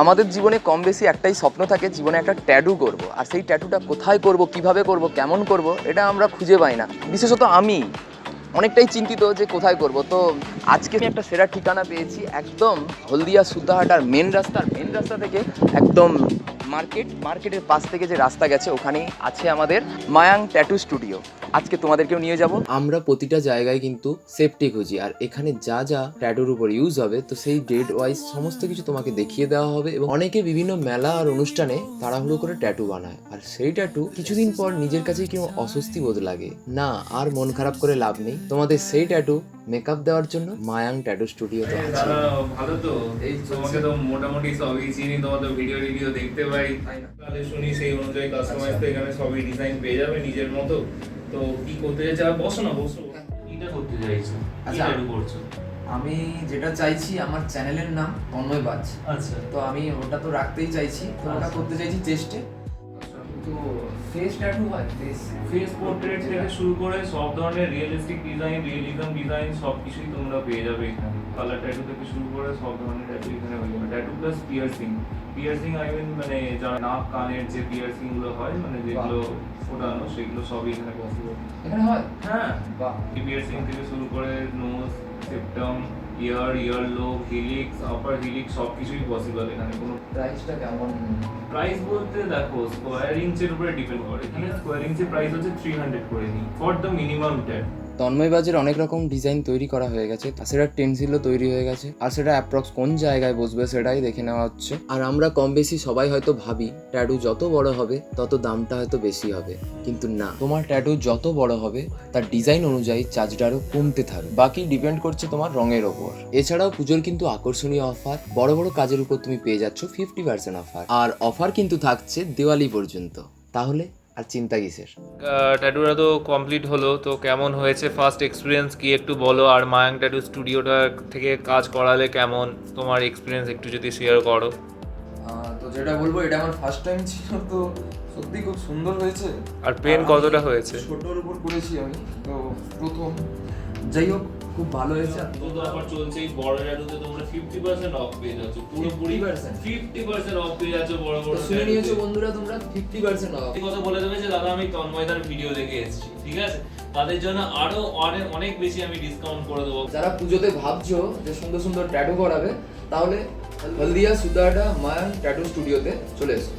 আমাদের জীবনে কম বেশি একটাই স্বপ্ন থাকে, জীবনে একটা ট্যাটু করব। আর সেই ট্যাটুটা কোথায় করব, কীভাবে করব, কেমন করব, এটা আমরা খুঁজে পাই না। বিশেষত আমি। অনেকটাই চিন্তিত যে কোথায় করব। তো আজকে আমি একটা সেরা ঠিকানা পেয়েছি একদম হলদিয়া সুতাহাটার মেন রাস্তার মেন রাস্তা থেকে একদম মার্কেট মার্কেটের পাশ থেকে যে রাস্তা গেছে, ওখানেই আছে আমাদের মায়াং ট্যাটু স্টুডিও আজকে তোমাদেরকেও নিয়ে যাব। আমরা প্রতিটা জায়গায় কিন্তু সেফটি খুঁজি আর এখানে যা যা ট্যাটুর উপর ইউজ হবে তো সেই ডেট ওয়াইজ সমস্ত কিছু তোমাকে দেখিয়ে দেওয়া হবে এবং অনেকে বিভিন্ন মেলা আর অনুষ্ঠানে তাড়াহুড়ো করে ট্যাটু বানায়। আর সেই ট্যাটু কিছুদিন পর নিজের কাছেই কেউ অস্বস্তি বোধ লাগে। না আর মন খারাপ করে লাভ নেই। তোমাদের সেই ট্যাটু মেকআপ দেওয়ার জন্য মায়াং ট্যাটু স্টুডিওতে আছে। ভালো তো? এই তোমাকে তো মোটামুটি সবই চিনি তোমার তো ভিডিও টিডিও দেখতে পাই। তাহলে শুনি সেই অনুযায়ী কাস্টমাইজ। তো এখানে সবই ডিজাইন পেয়ে যাবে নিজের মতো। তো কি করতে চাইছো? বসো না বসো। কিটা করতে চাইছো? আচ্ছা। করছ? আমি যেটা চাইছি আমার চ্যানেলের নাম তন্ময় বাজ। আচ্ছা। তো আমি ওটা তো রাখতেই চাইছি তো ওটা আচ্ছা। করতে চাইছি চেষ্টে তো ফেস ট্যাটু হয়? ফেস ফেস পোর্ট্রেট থেকে শুরু করে সব ধরনের রিয়েলিস্টিক ডিজাইন রিয়েলিজম ডিজাইন সব কিছুই তোমরা পেয়ে যাবে এখানে। কালার ট্যাটু থেকে শুরু করে সব ধরনের ট্যাটু এখানে হয়ে যাবে tattoo plus piercing piercing I mean মানে যারা নাক কানের যে পিয়ার্সিংগুলো হয় মানে যেগুলো ফোটানো সেগুলো সবই এখানে পসিবল এখানে হয়? হ্যাঁ। বাহ। পিয়ার্সিং থেকে শুরু করে নোজ সেপ্টাম ইয়ার ইয়ার লো হিলিক্স আপার হিলিক্স সব কিছুই পসিবল এখানে। কোনো প্রাইসটা কেমন? প্রাইস বলতে দেখো স্কোয়ার ইঞ্চের উপরে ডিপেন্ড করে। এখানে স্কোয়ার ইঞ্চের প্রাইস হচ্ছে থ্রি হান্ড্রেড করে নিই for the minimum tag Tanmoy বাজের অনেক রকম ডিজাইন তৈরি করা হয়ে গেছে। সেটা টেন্সিলও তৈরি হয়ে গেছে। আর সেটা অ্যাপ্রক্স কোন জায়গায় বসবে সেটাই দেখে নেওয়া হচ্ছে। আর আমরা কম বেশি সবাই হয়তো ভাবি ট্যাটু যত বড় হবে, তত দামটা হয়তো বেশি হবে। কিন্তু না, তোমার ট্যাটু যত বড় হবে, তার ডিজাইন অনুযায়ী চার্জটা আরও কমতে থাকবে। বাকি ডিপেন্ড করছে তোমার রঙের ওপর। এছাড়াও পুজোর কিন্তু আকর্ষণীয় অফার বড় বড় কাজের উপর তুমি পেয়ে যাচ্ছ ফিফটি পার্সেন্ট অফার আর অফার কিন্তু থাকছে দিওয়ালি পর্যন্ত। তাহলে আর চিন্তা কিসের? ট্যাটুটা তো কমপ্লিট হলো তো কেমন হয়েছে ফার্স্ট এক্সপিরিয়েন্স কি একটু বলো? আর মায়াং ট্যাটু স্টুডিওটা থেকে কাজ করালে কেমন? তোমার এক্সপিরিয়েন্স একটু যদি শেয়ার করো। তো যেটা বলব এটা আমার ফার্স্ট টাইম ছিল তো সত্যি খুব সুন্দর হয়েছে। আর পেন কতটা হয়েছে? ছোটর উপর করেছি আমি তো প্রথম। যাই হোক খুব ভালো হয়েছে। তো অফার চলছে এই বড় ট্যাটুতে তোমরা 50% অফ পেয়ে যাচ্ছ পুরোপুরি 50% 50% অফ পেয়ে যাচ্ছ বড় বড় শুনে নিয়েছো বন্ধুরা তোমরা ফিফটি পার্সেন্ট অফ এই কথা বলে দেবে যে দাদা আমি তন্ময়দার ভিডিও দেখে এসেছি ঠিক আছে? তাদের জন্য আরও অনেক অনেক বেশি আমি ডিসকাউন্ট করে দেবো। যারা পুজোতে ভাবছ যে সুন্দর সুন্দর ট্যাটু করাবে তাহলে হলদিয়া সুতাহাটা মায়াং ট্যাটু স্টুডিওতে চলে এসো।